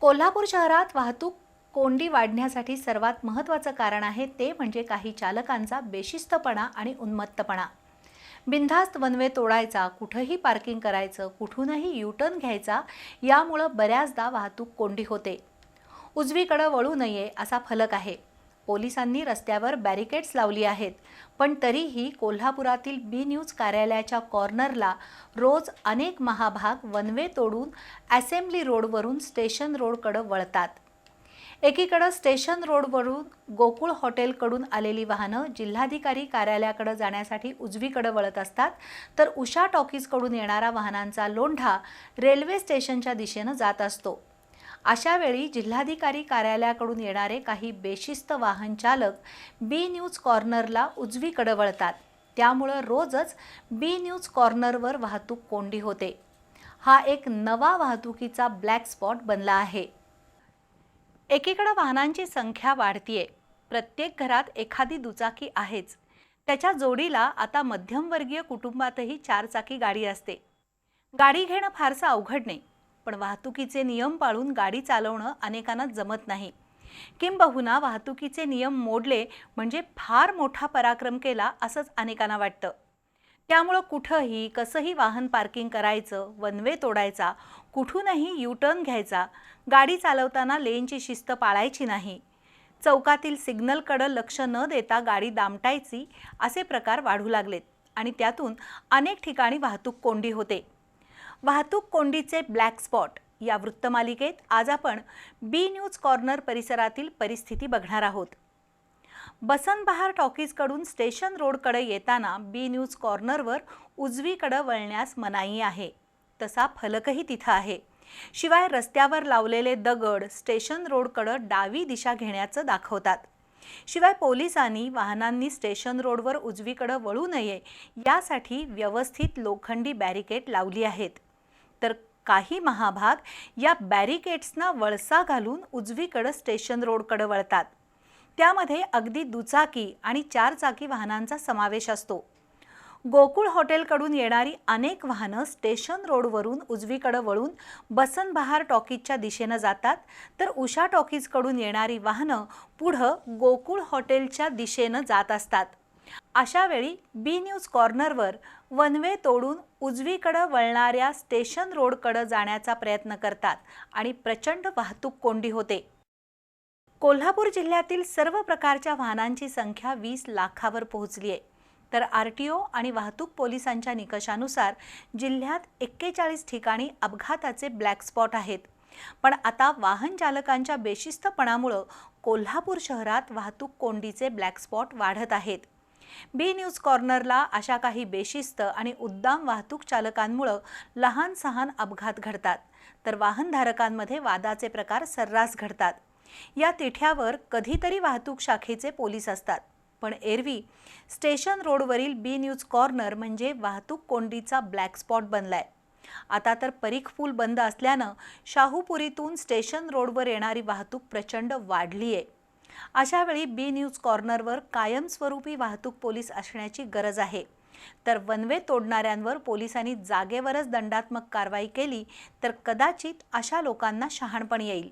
कोल्हापूर शहरात वाहतूक कोंडी वाढण्यासाठी सर्वात महत्त्वाचं कारण आहे ते म्हणजे काही चालकांचा बेशिस्तपणा आणि उन्मत्तपणा. बिनधास्त वनवे तोडायचा कुठंही पार्किंग करायचं कुठूनही युटर्न घ्यायचा यामुळं बऱ्याचदा वाहतूक कोंडी होते. उजवीकडं वळू नये असा फलक आहे. पोलिसांनी रस्त्यावर बॅरिकेड्स लावली आहेत. पण तरीही कोल्हापुरातील बी न्यूज कार्यालयाच्या कॉर्नरला रोज अनेक महाभाग वनवे तोडून असेंब्ली रोडवरून स्टेशन रोडकडं वळतात. एकीकडं स्टेशन रोडवरून गोकुळ हॉटेलकडून आलेली वाहनं जिल्हाधिकारी कार्यालयाकडे जाण्यासाठी उजवीकडे वळत असतात तर उषा टॉकीजकडून येणारा वाहनांचा लोंढा रेल्वे स्टेशनच्या दिशेनं जात असतो. अशा वेळी जिल्हाधिकारी कार्यालयाकडून येणारे काही बेशिस्त वाहन चालक बी न्यूज कॉर्नरला उजवीकडे वळतात. त्यामुळं रोजच बी न्यूज कॉर्नरवर वाहतूक कोंडी होते. हा एक नवा वाहतुकीचा ब्लॅक स्पॉट बनला आहे. एकीकडं वाहनांची संख्या वाढतीये. प्रत्येक घरात एखादी दुचाकी आहेच. त्याच्या जोडीला आता मध्यमवर्गीय कुटुंबातही चारचाकी गाडी असते. गाडी घेणं फारसं अवघड नाही. पण वाहतुकीचे नियम पाळून गाडी चालवणं अनेकांना जमत नाही. किंबहुना वाहतुकीचे नियम मोडले म्हणजे फार मोठा पराक्रम केला असंच अनेकांना वाटतं. त्यामुळं कुठंही कसंही वाहन पार्किंग करायचं वनवे तोडायचा कुठूनही यूटर्न घ्यायचा गाडी चालवताना लेनची शिस्त पाळायची नाही. चौकातील सिग्नलकडं लक्ष न देता गाडी दामटायची असे प्रकार वाढू लागलेत आणि त्यातून अनेक ठिकाणी वाहतूक कोंडी होते. वाहतूक कोंडीचे ब्लॅक स्पॉट या वृत्तमालिकेत आज आपण बी न्यूज कॉर्नर परिसरातील परिस्थिती बघणार आहोत. बसंतबहार टॉकीजकडून स्टेशन रोडकडे येताना बी न्यूज कॉर्नरवर उजवीकडे वळण्यास मनाई आहे. तसा फलकही तिथं आहे. शिवाय रस्त्यावर लावलेले दगड स्टेशन रोडकडं डावी दिशा घेण्याचं दाखवतात. शिवाय पोलिसांनी वाहनांनी स्टेशन रोडवर उजवीकडं वळू नये यासाठी व्यवस्थित लोखंडी बॅरिकेड लावली आहेत. तर काही महाभाग या बॅरिकेड्सना वळसा घालून उजवीकडं स्टेशन रोडकडं वळतात. त्यामध्ये अगदी दुचाकी आणि चारचाकी वाहनांचा समावेश असतो. गोकुळ हॉटेलकडून येणारी अनेक वाहनं स्टेशन रोडवरून उजवीकडं वळून बसंत बहार टॉकीजच्या दिशेनं जातात तर उषा टॉकीजकडून येणारी वाहनं पुढं गोकुळ हॉटेलच्या दिशेनं जात असतात. अशा वेळी बी न्यूज कॉर्नरवर वनवे तोडून उजवीकडं वळणाऱ्या स्टेशन रोडकडं जाण्याचा प्रयत्न करतात आणि प्रचंड वाहतूक कोंडी होते. कोल्हापूर जिल्ह्यातील सर्व प्रकारच्या वाहनांची संख्या वीस लाखावर पोहोचली आहे. तर आर टी ओ आणि वाहतूक पोलिसांच्या निकषानुसार जिल्ह्यात एक्केचाळीस ठिकाणी अपघाताचे ब्लॅक स्पॉट आहेत. पण आता वाहन चालकांच्या बेशिस्तपणामुळं कोल्हापूर शहरात वाहतूक कोंडीचे ब्लॅक स्पॉट वाढत आहेत. बी न्यूज कॉर्नरला अशा काही बेशिस्त आणि उद्दाम वाहतूक चालकांमुळं लहान सहान अपघात घडतात. तर वाहनधारकांमध्ये वादाचे प्रकार सर्रास घडतात. या तिठ्यावर कधीतरी वाहतूक शाखेचे पोलीस असतात. पण एरवी स्टेशन रोडवरील बी न्यूज कॉर्नर म्हणजे वाहतूक कोंडीचा ब्लॅक स्पॉट बनलाय. आता तर परीख पूल बंद असल्यानं शाहूपुरीतून स्टेशन रोडवर येणारी वाहतूक प्रचंड वाढली आहे अशावेळी बी न्यूज कॉर्नरवर कायमस्वरूपी वाहतूक पोलीस असण्याची गरज आहे. तर वनवे तोडणाऱ्यांवर पोलिसांनी जागेवरच दंडात्मक कारवाई केली तर कदाचित अशा लोकांना शहाणपण येईल.